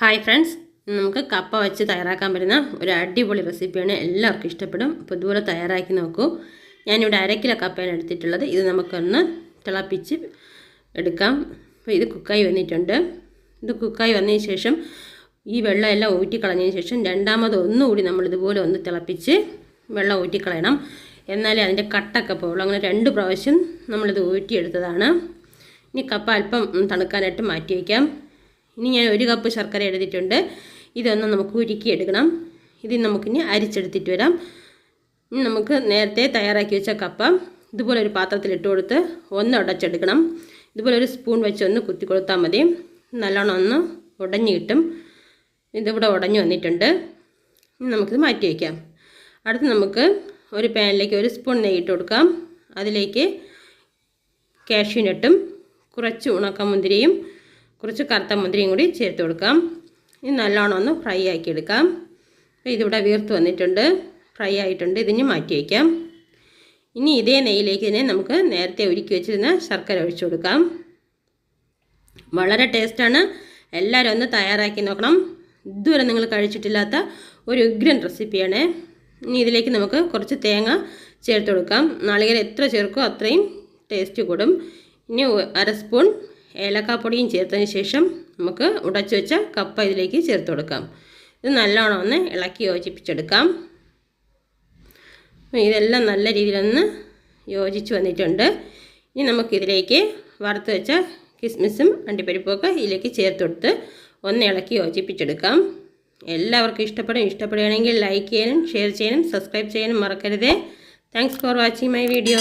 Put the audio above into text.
Hi friends നമുക്ക് കപ്പ വെച്ച് തയ്യാറാക്കാൻ പറ്റുന്ന ഒരു അടിപൊളി റെസിപ്പിയാണ് എല്ലാവർക്കും ഇഷ്ടപ്പെടും. അപ്പോൾ ഇതുപോലെ തയ്യാറാക്കി നോക്കൂ. ഞാനിവിടെ അര കിലോ കപ്പയാണ് എടുത്തിട്ടുള്ളത്. ഇത് നമുക്കൊന്ന് തിളപ്പിച്ച് എടുക്കാം. അപ്പോൾ ഇത് കുക്കായി വന്നിട്ടുണ്ട്. ഇത് കുക്കായി വന്നതിന് ശേഷം ഈ വെള്ളം എല്ലാം ഊറ്റിക്കളഞ്ഞതിന് ശേഷം രണ്ടാമത് ഒന്നുകൂടി നമ്മൾ ഇതുപോലെ ഒന്ന് തിളപ്പിച്ച് വെള്ളം ഊറ്റിക്കളയണം. എന്നാലേ അതിന്റെ കട്ടൊക്കെ പോകുള്ളൂ അങ്ങനെ രണ്ട് പ്രാവശ്യം നമ്മളിത് ഊറ്റിയെടുത്തതാണ്. ഇനി കപ്പ അല്പം തണുക്കാനായിട്ട് മാറ്റി വയ്ക്കാം. ഇനി ഞാൻ ഒരു കപ്പ് ശർക്കര എടുത്തിട്ടുണ്ട്. ഇതൊന്ന് നമുക്ക് ഉരുക്കിയെടുക്കണം. ഇത് നമുക്കിനി അരിച്ചെടുത്തിട്ട് വരാം. ഇനി നമുക്ക് നേരത്തെ തയ്യാറാക്കി വെച്ച കപ്പ ഇതുപോലെ ഒരു പാത്രത്തിൽ ഇട്ട് കൊടുത്ത് ഒന്ന് ഉടച്ചെടുക്കണം. ഇതുപോലെ ഒരു സ്പൂൺ വെച്ച് ഒന്ന് കുത്തി കൊടുത്താൽ മതി. നല്ലോണം ഒന്ന് ഉടഞ്ഞു കിട്ടും. ഇതിവിടെ ഉടഞ്ഞു വന്നിട്ടുണ്ട്. ഇനി നമുക്കിത് മാറ്റി വയ്ക്കാം. അടുത്ത് നമുക്ക് ഒരു പാനിലേക്ക് ഒരു സ്പൂൺ നെയ്യ് ഇട്ട് കൊടുക്കാം. അതിലേക്ക് കാഷ്യൂനട്ടും കുറച്ച് ഉണക്കമുന്തിരിയും കുറച്ച് കറുത്ത മുന്തിരിയും കൂടി ചേർത്ത് കൊടുക്കാം. ഇനി നല്ലോണം ഒന്ന് ഫ്രൈ ആക്കി എടുക്കാം. അപ്പോൾ ഇതിവിടെ വീർത്ത് വന്നിട്ടുണ്ട്. ഫ്രൈ ആയിട്ടുണ്ട്. ഇതിന് മാറ്റി വയ്ക്കാം. ഇനി ഇതേ നെയ്യിലേക്ക് തന്നെ നമുക്ക് നേരത്തെ ഒരുക്കി വെച്ചിരുന്ന ശർക്കര ഒഴിച്ചു കൊടുക്കാം. വളരെ ടേസ്റ്റാണ്. എല്ലാവരും ഒന്ന് തയ്യാറാക്കി നോക്കണം. ഇതുവരെ നിങ്ങൾ കഴിച്ചിട്ടില്ലാത്ത ഒരു ഉഗ്രൻ റെസിപ്പിയാണ്. ഇനി ഇതിലേക്ക് നമുക്ക് കുറച്ച് തേങ്ങ ചേർത്ത് കൊടുക്കാം. നാളികേരം എത്ര ചേർക്കോ അത്രയും ടേസ്റ്റ് കൂടും. ഇനി അര സ്പൂൺ ഏലക്കാപ്പൊടിയും ചേർത്തതിന് ശേഷം നമുക്ക് ഉടച്ചു വെച്ച കപ്പ ഇതിലേക്ക് ചേർത്ത് കൊടുക്കാം. ഇത് നല്ലോണം ഒന്ന് ഇളക്കി യോജിപ്പിച്ചെടുക്കാം. ഇതെല്ലാം നല്ല രീതിയിലൊന്ന് യോജിച്ച് വന്നിട്ടുണ്ട്. ഇനി നമുക്കിതിലേക്ക് വറുത്ത് വെച്ച കിസ്മിസും അണ്ടിപ്പരിപ്പൊക്കെ ഇതിലേക്ക് ചേർത്ത് കൊടുത്ത് ഒന്ന് ഇളക്കി യോജിപ്പിച്ചെടുക്കാം. എല്ലാവർക്കും ഇഷ്ടപ്പെടും. ഇഷ്ടപ്പെടുകയാണെങ്കിൽ ലൈക്ക് ചെയ്യാനും ഷെയർ ചെയ്യാനും സബ്സ്ക്രൈബ് ചെയ്യാനും മറക്കരുതേ. Thanks for watching my video